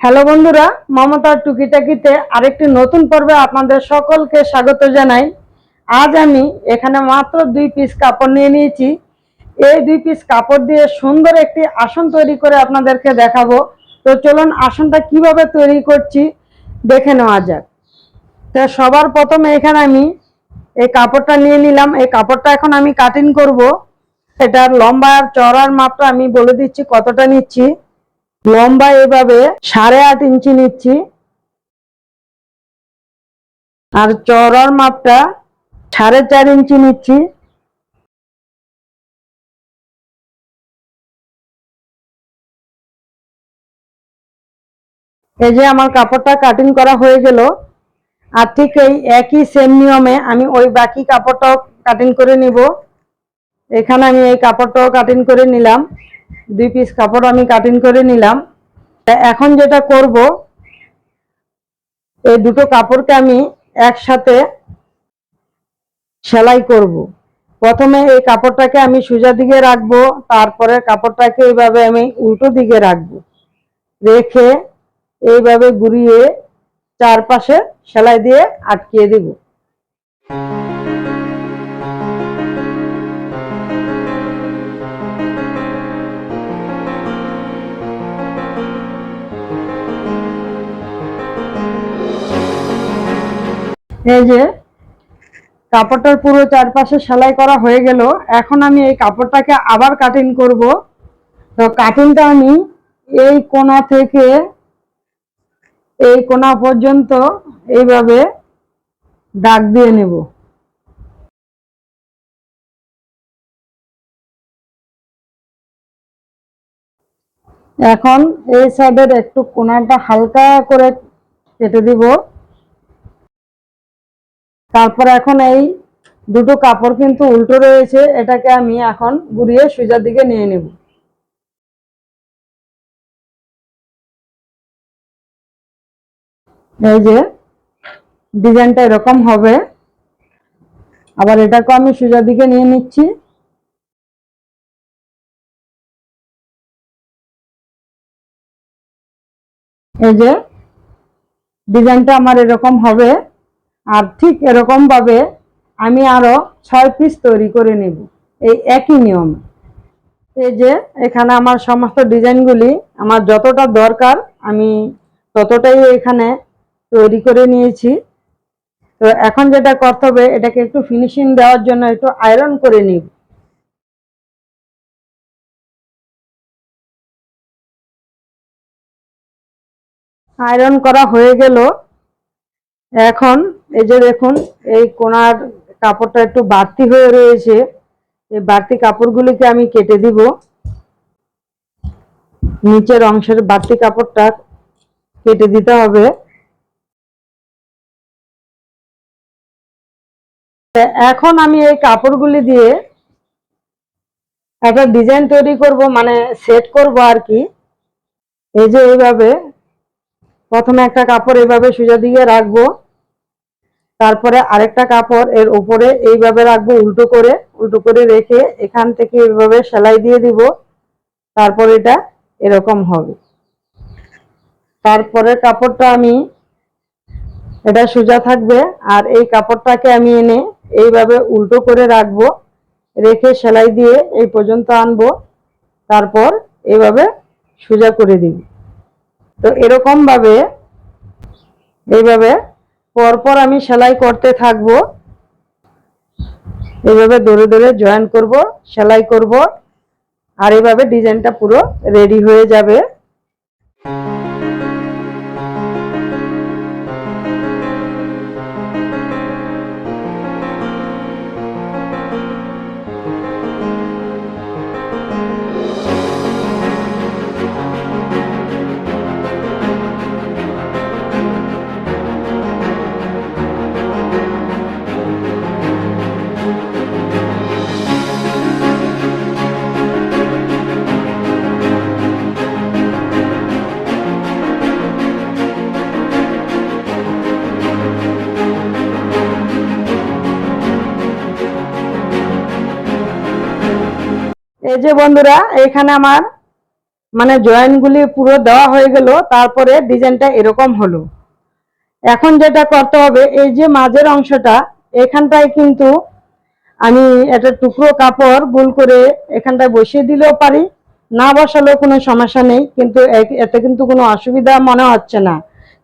Hello বন্ধুরা, মমতার টুকিটাকিতে আরেকটি নতুন পর্বে আপনাদের সকলকে স্বাগত জানাই। আজ আমি এখানে মাত্র দুই পিস কাপড় নিয়ে নিয়েছি। এই দুই পিস কাপড় দিয়ে সুন্দর একটি আসন তৈরি করে আপনাদেরকে দেখাবো। তো চলুন আসনটা কীভাবে তৈরি করছি, দেখে নেওয়া যাক। তো সবার প্রথমে এখানে আমি এই কাপড়টা নিয়ে নিলাম। এই কাপড়টা এখন আমি কাটিং করব। এটার লম্বা আর চড়ার মাপটা আমি বলে দিচ্ছি কতটা নিচ্ছি। লম্বা এভাবে সাড়ে আট ইঞ্চি নিচ্ছি। আর চড়ার মাপটা সাড়ে চার ইঞ্চি নিচ্ছি। এই যে আমার কাপড়টা কাটিং করা হয়ে গেল, আর ঠিক এই একই সেম নিয়মে আমি ওই বাকি কাপড়টাও কাটিং করে নিব। এখানে আমি এই কাপড়টাও কাটিং করে নিলাম। দুই পিস কাপড় আমি কাটিং করে নিলাম। এখন যেটা করব, এই দুটো কাপড়কে আমি একসাথে সেলাই করব। প্রথমে এই কাপড়টাকে আমি সোজা দিকে রাখব, তারপরে কাপড়টাকে এইভাবে আমি উল্টো দিকে রাখব। রেখে এইভাবে ঘুরিয়ে চারপাশে সেলাই দিয়ে আটকিয়ে দিব। এই যে, কাপড়টার পুরো চারপাশে সেলাই করা হয়ে গেল। এখন আমি এই কাপড়টাকে আবার কাটিং করব। তো কাটিংটা আমি এই কোনা থেকে এই কোণা পর্যন্ত এইভাবে দাগ দিয়ে নেব। এখন এই সাইডের একটু কোণাটা হালকা করে কেটে দিব। তারপর এখন এই দুটো কাপড় কিন্তু উল্টো রয়েছে, এটাকে আমি এখন ঘুরিয়ে সোজার দিকে নিয়ে নেব। এই যে ডিজাইনটা এরকম হবে। আবার এটাকে আমি সোজার দিকে নিয়ে নিচ্ছি। এই যে ডিজাইনটা আমার এরকম হবে। আর ঠিক এরকমভাবে আমি আরও ছয় পিস তৈরি করে নেব, এই একই নিয়মে। এই যে এখানে আমার সমস্ত ডিজাইনগুলি আমার যতটা দরকার আমি ততটাই এখানে তৈরি করে নিয়েছি। তো এখন যেটা করতে হবে, এটাকে একটু ফিনিশিং দেওয়ার জন্য একটু আয়রন করে নিব। আয়রন করা হয়ে গেল। এখন এই যে দেখুন, এই কোনার কাপড়টা একটু বাড়তি হয়ে রয়েছে। এই বাড়তি কাপড়গুলিকে আমি কেটে দিব। নিচের অংশের বাড়তি কাপড়টা কেটে দিতে হবে। এখন আমি এই কাপড়গুলি দিয়ে একটা ডিজাইন তৈরি করব মানে সেট করব আর কি। এই যে এইভাবে, প্রথমে একটা কাপড় এইভাবে সোজা দিকে রাখব। তারপরে আরেকটা কাপড় এর উপরে এইভাবে রাখব, উল্টো করে উল্টো করে রেখে এখান থেকে এইভাবে সেলাই দিয়ে দিব। তারপর এটা এরকম হবে। তারপরে কাপড়টা আমি, এটা সোজা থাকবে, আর এই কাপড়টাকে আমি এনে এইভাবে উল্টো করে রাখব, রেখে সেলাই দিয়ে এই পর্যন্ত আনব, তারপর এইভাবে সোজা করে দিব। তো এরকমভাবে এইভাবে পরপর আমি সেলাই করতে থাকব। এইভাবে দৌড়ে দৌড়ে জয়েন করব, সেলাই করব। আর এভাবে ডিজাইনটা পুরো রেডি হয়ে যাবে। এই যে বন্ধুরা, এখানে আমার মানে জয়েন্টগুলি পুরো দেওয়া হয়ে গেল, তারপরে ডিজাইনটা এরকম হলো। এখন যেটা করতে হবে, এই যে মাঝের অংশটা, এখানটায় কিন্তু আমি একটা টুকরো কাপড় গোল করে এখানটায় বসিয়ে দিলেও পারি, না বসালেও কোনো সমস্যা নেই, কিন্তু এতে কিন্তু কোনো অসুবিধা মনে হচ্ছে না।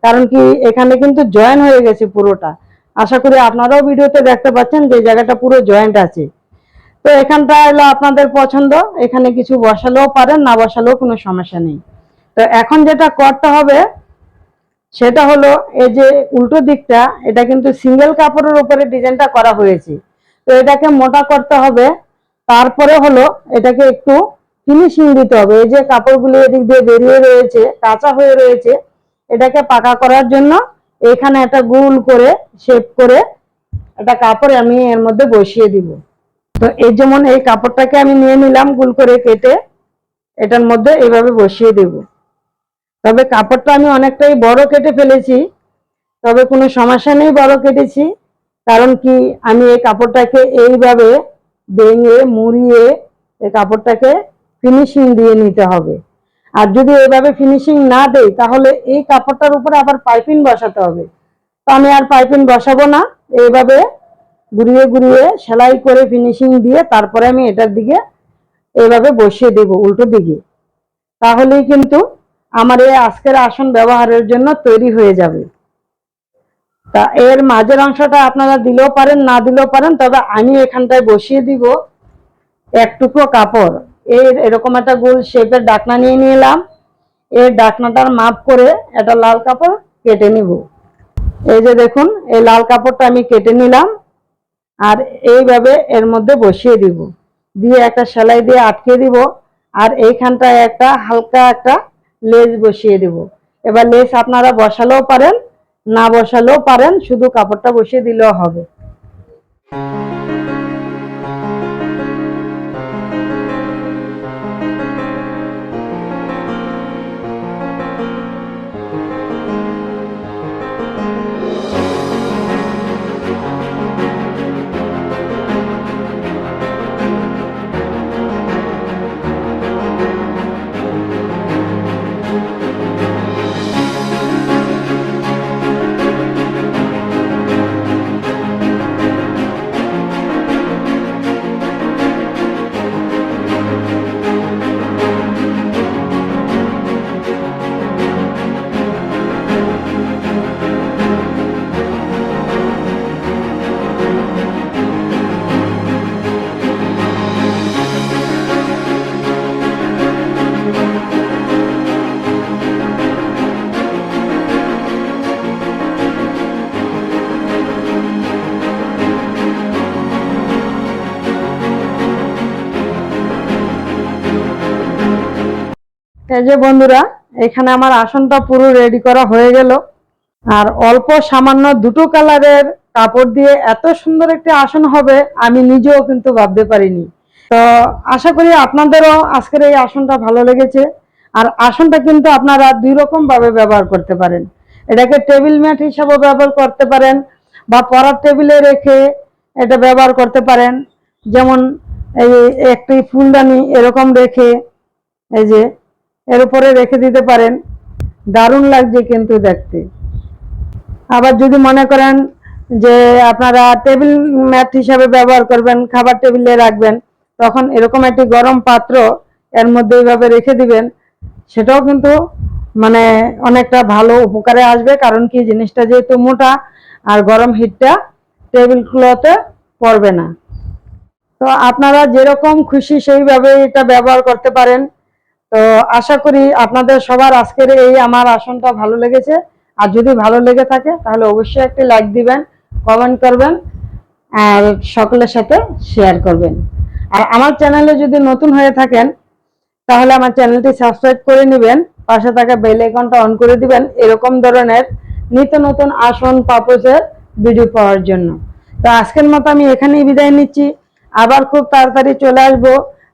কারণ কি, এখানে কিন্তু জয়েন হয়ে গেছে পুরোটা। আশা করি আপনারাও ভিডিওতে দেখতে পাচ্ছেন যে জায়গাটা পুরো জয়েন্ট আছে। তো এখানটা হলো আপনাদের পছন্দ। এখানে কিছু বসালেও পারেন, না বসালেও কোনো সমস্যা নেই। তো এখন যেটা করতে হবে, সেটা হলো এই যে উল্টো দিকটা, এটা কিন্তু সিঙ্গেল কাপড়ের উপরে ডিজাইনটা করা হয়েছে। তো এটাকে মোটা করতে হবে। তারপরে হলো এটাকে একটু ফিনিশিং দিতে হবে। এই যে কাপড়গুলো এদিক দিয়ে বেরিয়ে রয়েছে, কাঁচা হয়ে রয়েছে, এটাকে পাকা করার জন্য এখানে একটা গোল করে, শেপ করে একটা কাপড় আমি এর মধ্যে বসিয়ে দিব। তো এই যেমন এই কাপড়টাকে আমি নিয়ে নিলাম গুল করে কেটে, এটার মধ্যে এইভাবে বসিয়ে দেব। তবে কাপড়টা আমি অনেকটাই বড় কেটে ফেলেছি, তবে কোনো সমস্যা নেই বড় কেটেছি, কারণ কি আমি এই কাপড়টাকে এইভাবে ভেঙে, মুড়িয়ে এই কাপড়টাকে ফিনিশিং দিয়ে নিতে হবে। আর যদি এইভাবে ফিনিশিং না দেই, তাহলে এই কাপড়টার উপরে আবার পাইপিং বসাতে হবে। তো আমি আর পাইপিং বসাবো না, এইভাবে ঘুরিয়ে ঘুরিয়ে সেলাই করে ফিনিশিং দিয়ে তারপরে আমি এটার দিকে এইভাবে বসিয়ে দেব উল্টো দিকে। তাহলেই কিন্তু আমার এই আজকের আসন ব্যবহারের জন্য তৈরি হয়ে যাবে। তা এর মাঝের অংশটা আপনারা দিলেও পারেন, না দিলেও পারেন, তবে আমি এখানটায় বসিয়ে দিব এক টুকরো কাপড়। এর এরকম একটা গোল শেপের ডাকনা নিয়ে নিলাম। এর ডাকনাটার মাপ করে একটা লাল কাপড় কেটে নিব। এই যে দেখুন, এই লাল কাপড়টা আমি কেটে নিলাম। আর এইভাবে এর মধ্যে বসিয়ে দিব। দিয়ে একটা সেলাই দিয়ে আটকে দিব। আর এইখানটায় একটা হালকা একটা লেজ বসিয়ে দিব। এবার লেস আপনারা বসালেও পারেন, না বসালেও পারেন, শুধু কাপড়টা বসিয়ে দিলেও হবে। এই যে বন্ধুরা, এখানে আমার আসনটা পুরো রেডি করা হয়ে গেল। আর অল্প সামান্য দুটো কালারের কাপড় দিয়ে এত সুন্দর একটি আসন হবে, আমি নিজেও কিন্তু ভাবতে পারিনি। তো আশা করি আপনাদেরও আজকের এই আসনটা ভালো লেগেছে। আর আসনটা কিন্তু আপনারা দুই রকম ভাবে ব্যবহার করতে পারেন। এটাকে টেবিল ম্যাট হিসাবে ব্যবহার করতে পারেন বা পড়ার টেবিলে রেখে এটা ব্যবহার করতে পারেন। যেমন এই একটি ফুলদানি এরকম রেখে, এই যে এর উপরে রেখে দিতে পারেন। দারুণ লাগছে কিন্তু দেখতে। আবার যদি মনে করেন যে আপনারা টেবিল ম্যাট হিসাবে ব্যবহার করবেন, খাবার টেবিলে রাখবেন, তখন এরকম একটি গরম পাত্র এর মধ্যে এইভাবে রেখে দিবেন, সেটাও কিন্তু মানে অনেকটা ভালো উপকারে আসবে। কারণ কি? জিনিসটা যেহেতু মোটা আর গরম হিটটা টেবিল ক্লথে পড়বে না। তো আপনারা যেরকম খুশি সেইভাবে এটা ব্যবহার করতে পারেন। তো আশা করি আপনাদের সবার আজকের এই আমার আসনটা ভালো লেগেছে। আর যদি ভালো লেগে থাকে, তাহলে অবশ্যই একটি লাইক দিবেন কমেন্ট করবেন, আর সকলের সাথে শেয়ার করবেন। আর আমার চ্যানেলে যদি নতুন হয়ে থাকেন, তাহলে আমার চ্যানেলটি সাবস্ক্রাইব করে নেবেন, পাশে থাকা বেল আইকনটা অন করে দিবেন, এরকম ধরনের নিত্য নতুন আসন পাপোসের ভিডিও পাওয়ার জন্য। তো আজকের মতো আমি এখানেই বিদায় নিচ্ছি। আবার খুব তাড়াতাড়ি চলে আসব,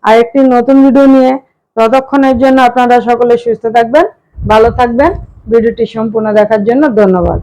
আর একটি নতুন ভিডিও নিয়ে ততক্ষণের জন্য আপনারা সকলে সুস্থ থাকবেন ভালো থাকবেন। ভিডিওটি সম্পূর্ণ দেখার জন্য ধন্যবাদ।